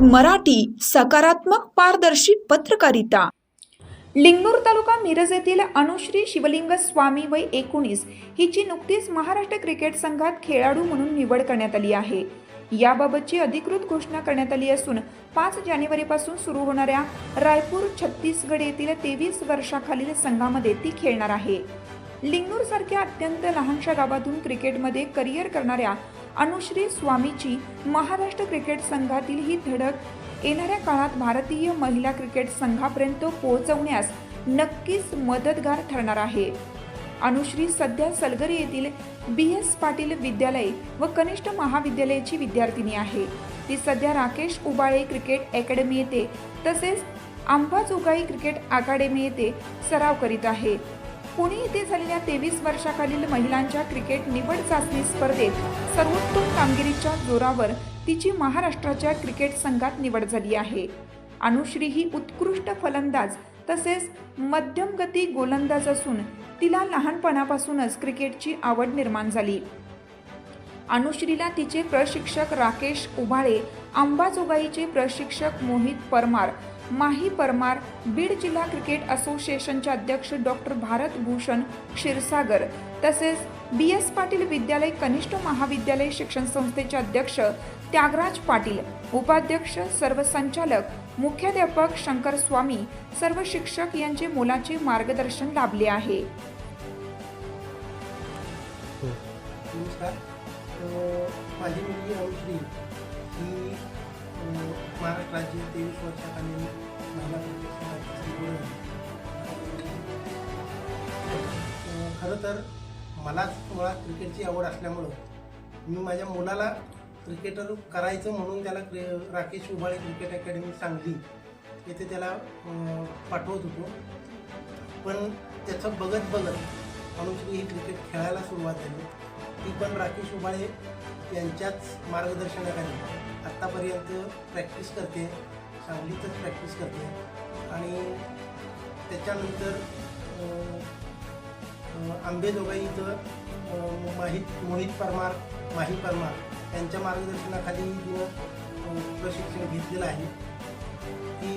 म्हणजेच मराठी सकारात्मक पारदर्शी पत्रकारिता. लिंगूर तालुका मिरज येथील अनुश्री शिवलिंग स्वामी वय एकोणीस हिची नुकतीच महाराष्ट्र क्रिकेट संघात खेळाडू म्हणून निवड करण्यात आली आहे. याबाबतची अधिकृत घोषणा करण्यात आली असून पाच जानेवारीपासून सुरू होणाऱ्या रायपूर छत्तीसगड येथील तेवीस वर्षाखालील संघामध्ये ती खेळणार आहे. लिंगूर सारख्या अत्यंत लहानशा गावातून क्रिकेटमध्ये करिअर करणाऱ्या अनुश्री स्वामीची महाराष्ट्र क्रिकेट संघातील ही धडक येणाऱ्या काळात भारतीय महिला क्रिकेट संघापर्यंत पोहोचवण्यास नक्कीच मदतगार ठरणार आहे. अनुश्री सध्या सलगरी येथील बी एस पाटील विद्यालय व कनिष्ठ महाविद्यालयाची विद्यार्थिनी आहे. ती सध्या राकेश उबाळे क्रिकेट अकॅडमी येथे तसेच अंबाजोगाई क्रिकेट अकादमी येथे सराव करीत आहे. पुणे येथे झालेल्या तेवीस वर्षाखालील महिलांच्या क्रिकेट निवड चाचणी स्पर्धेत सर्वोत्तम कामगिरीच्या जोरावर तिची महाराष्ट्राच्या क्रिकेट संघात निवड झाली आहे. अनुश्री ही उत्कृष्ट फलंदाज तसेच मध्यम गती गोलंदाज असून तिला लहानपणापासूनच क्रिकेटची आवड निर्माण झाली. अनुश्रीला तिचे प्रशिक्षक राकेश उभाळे अंबाजोगाईचे प्रशिक्षक मोहित परमार माही परमार बीड जिल्हा क्रिकेट असोसिएशनचे अध्यक्ष डॉक्टर भारत भूषण क्षीरसागर तसेच बी एस पाटील विद्यालय कनिष्ठ महाविद्यालय शिक्षण संस्थेचे अध्यक्ष त्यागराज पाटील उपाध्यक्ष सर्व संचालक मुख्याध्यापक शंकर स्वामी सर्व शिक्षक यांचे मुलाचे मार्गदर्शन लाभले आहे. हो. नमस्कार. माझी मुलगी ही महाराष्ट्र राज्य तेवीस वर्षाखालील महिला क्रिकेट संघाची निवड खरं तर मलाच मुळात क्रिकेटची आवड असल्यामुळं मी माझ्या मुलाला क्रिकेटर करायचं म्हणून त्याला क्रि राकेश उभाळे क्रिकेट अकॅडमी सांगली येथे त्याला पाठवत होतो. पण त्याचं बघत बघत अनुश्री ही क्रिकेट खेळायला सुरुवात झाली. ती पण राकेश उभाळे यांच्याच मार्गदर्शनाखाली आत्तापर्यंत प्रॅक्टिस करते सांगलीतच प्रॅक्टिस करते आणि त्याच्यानंतर आंबेजोगाई इथं माहीत मोहित परमार माही परमार यांच्या मार्गदर्शनाखाली तिनं प्रशिक्षण घेतलेलं आहे ती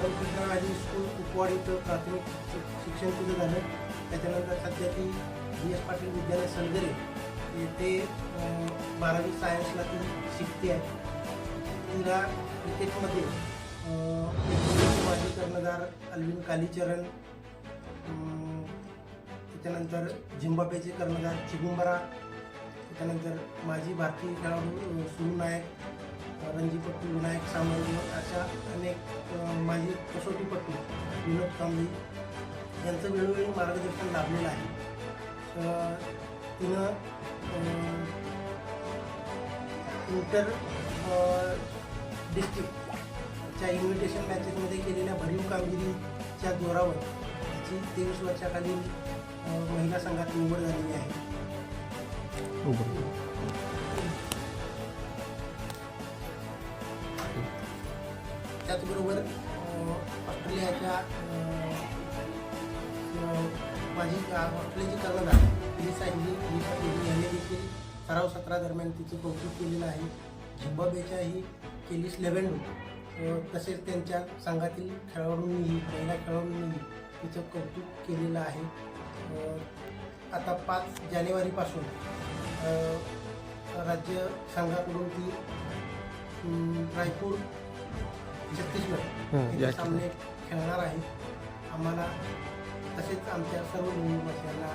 लवकृष्ण राजू स्कूल कुपवाड इथं प्राथमिक शिक्षण तिथं झालं. त्याच्यानंतर सध्या ती बी एस पाटील विद्यालय सलगरे येथे बारावी सायन्सला ती शिकते आहे. तिला क्रिकेटमध्ये माजी कर्णधार अल्विन कालीचरण त्याच्यानंतर झिम्बाब्वेचे कर्णधार चिगुंबरा त्याच्यानंतर माजी भारतीय खेळाडू सुरू नायक रणजीपट्टू विनायक सामंत अशा अनेक माजी कसोटीपट्टू विनोद कांबळी यांचं वेळोवेळी मार्गदर्शन लाभलेलं आहे. तिनं इंटर डिस्ट्रिक्टच्या इन्व्हिटेशन मॅचेसमध्ये केलेल्या भरीव कामगिरीच्या जोरावर त्याची तेवीस वर्षाखालील महिला संघात निवड झालेली आहे. त्याचबरोबर ऑस्ट्रेलियाच्या माझी ऑस्ट्रेलियाची कर्णधार लिसा हिली सराव सत्रादरम्यान तिचं कौतुक केलेलं आहे. झिम्बाब्वेच्याही केलिस लेव्हेंडो. अ, तसेच त्यांच्या संघातील खेळाडूंनीही महिला खेळाडूंनीही तिचं कौतुक केलेलं आहे. आता पाच जानेवारीपासून राज्य संघाकडून ती रायपूर छत्तीसगड या सामने खेळणार आहे. आम्हाला तसेच आमच्या सर्व मुलींना